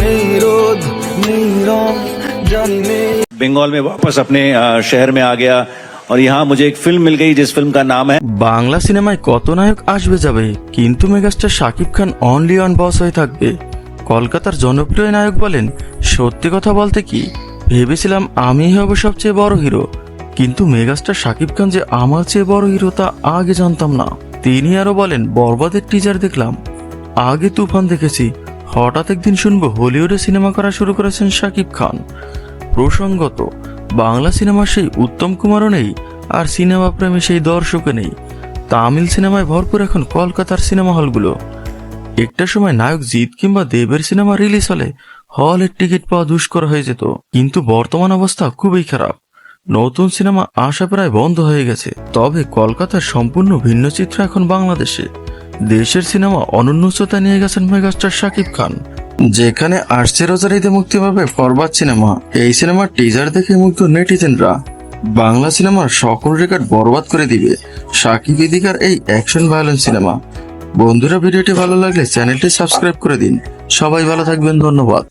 নিরোধ नीरोध जाने बंगाल में वापस अपने शहर में आ गया আর ইহা মুঝে এক ফিল্ম মিল গই জিস ফিল্ম কা নাম হ্যায় বাংলা সিনেমায় কত নায়ক আসবে যাবে কিন্তু megastar Shakib Khan only on boss হয়ে থাকবে। কলকাতার জনপ্রিয় নায়ক বলেন সত্যি কথা বলতে কি ভেবেছিলাম আমিই হব সবচেয়ে বড় হিরো কিন্তু মেগাস্টার শাকিব খান যে আমার চেয়ে বড় হিরো তা আগে জানতাম না। তিনি আরও বলেন বরবাদের টিজার দেখলাম আগে তুফান দেখেছি হঠাৎ একদিন শুনব হলিউডে সিনেমা করা শুরু করেছেন শাকিব খান। প্রসঙ্গত, বাংলা সিনেমার সেই উত্তম কুমারও নেই, আর সিনেমা প্রেমী সেই দর্শকও নেই। তামিল সিনেমায় ভরপুর এখন কলকাতার সিনেমা হলগুলো। একটা সময় নায়ক জিৎ কিংবা দেবের সিনেমা রিলিজ হলে হলের টিকিট পাওয়া দুষ্কর হয়ে যেত, কিন্তু বর্তমান অবস্থা খুবই খারাপ। নতুন সিনেমা আসা প্রায় বন্ধ হয়ে গেছে, তবে কলকাতার সম্পূর্ণ ভিন্ন চিত্র এখন বাংলাদেশে। দেশের সিনেমা অনন্য উচ্চতা নিয়ে গেছেন মেগাস্টার শাকিব খান। যেখানে আসছে রোজার ঈদে মুক্তি পাবে ফরবাদ সিনেমা। এই সিনেমার টিজার দেখে মুগ্ধ নেটিজেনরা। বাংলা সিনেমার সকল রেকর্ড বরবাদ করে দিবে শাকিব ইদিকার এই অ্যাকশন ভায়োলেন্স সিনেমা। বন্ধুরা, ভিডিওটি ভালো লাগলে চ্যানেলটি সাবস্ক্রাইব করে দিন। সবাই ভালো থাকবেন, ধন্যবাদ।